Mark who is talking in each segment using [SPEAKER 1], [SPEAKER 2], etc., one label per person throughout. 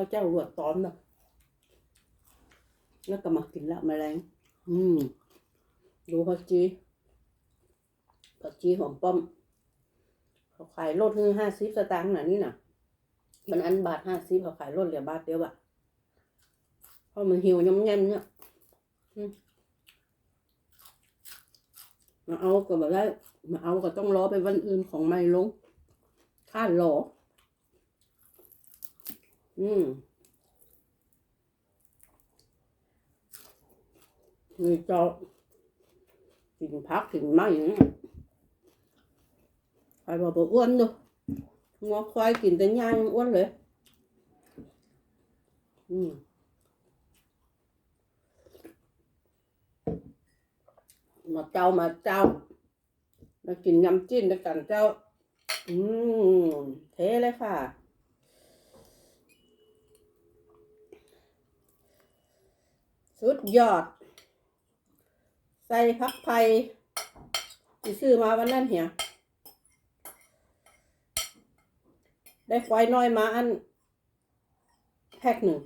[SPEAKER 1] ข้าวเจ้าลวกตอนนะแล้วก็มากินละแมลงอืม ดูผักชีผักชีหอมป้อมเขาขายรถคือห้าสิบสตางค์น่ะนี่น่ะ มันอันบาทห้าสิบเขาขายรถเหลือบาทเดียวอะเพราะมันหิวย่ำแย่มเนี่ยมมาเอาก็แบบได้มาเอาก็ต้องรอไปวันอื่นของไม่ลงค่ารอ อืมนี่เจ้ากินพักกินไม้อย่างนี้ใครบอกอ้วนดูงอควายกินแต่ย่างอ้วนเลย อืมมาเจ้ามาเจ้ามากินยำจิ้นด้วยกันเจ้า อืมเทเลยค่ะ สุดยอด ใส่พักไผ่ที่ซื้อมาวันนั้นเหียได้ควายน้อยมาอัน แพ็คหนึ่ง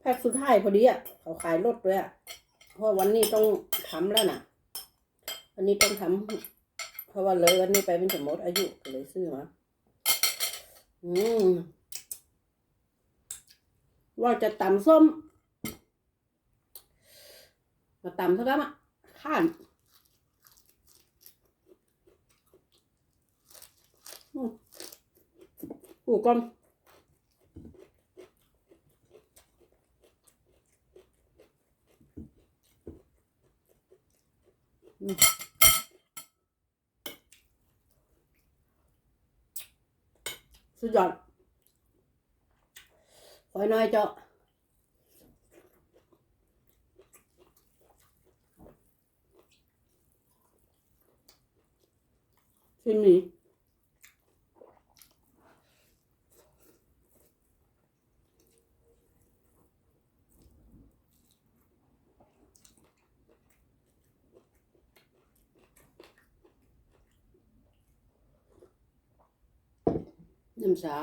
[SPEAKER 1] แพ็คสุดท้ายพอดีอะ เขาขายรถด้วยอะ เพราะวันนี้ต้องทำแล้วน่ะ วันนี้ต้องทำเพราะว่าเลยวันนี้ไปเป็นสมมติอายุเลยซื้อมา อืมว่าจะตำส้ม มาตำซะก็มาข้านอืมกูก่อนอืมสุดยอดคอยน่อยเจ้า ชิ้นนี้น้ำชา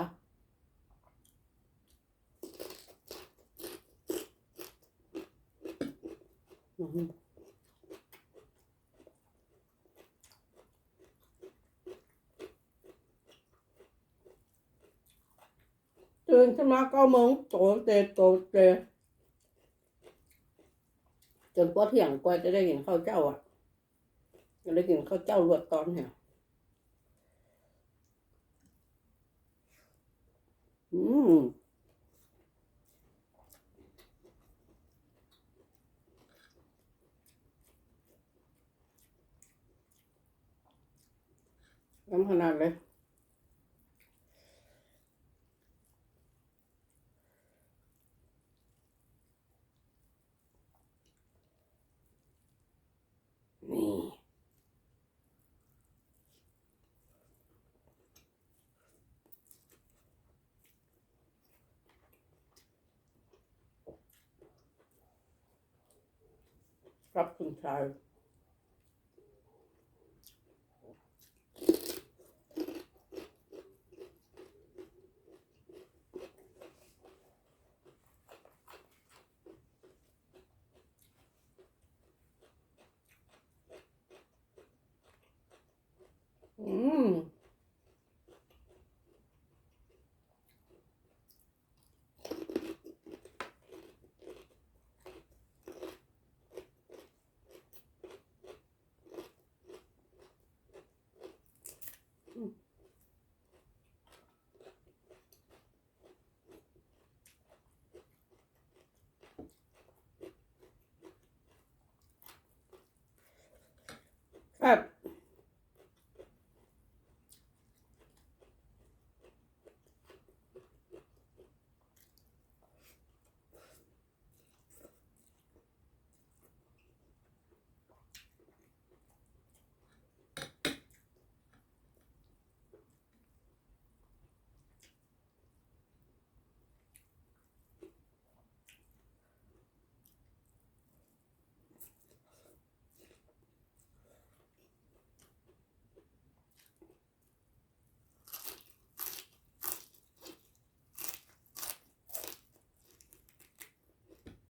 [SPEAKER 1] อือ ตื่นขึ้นมาเก้าโมงโตเตโตเตจนพอเที่ยงกว่าจะได้กินข้าวเจ้าอะจะได้กินข้าวเจ้ารวดตอนเนี่ยอืมน้ำขนาดเลย Trappental.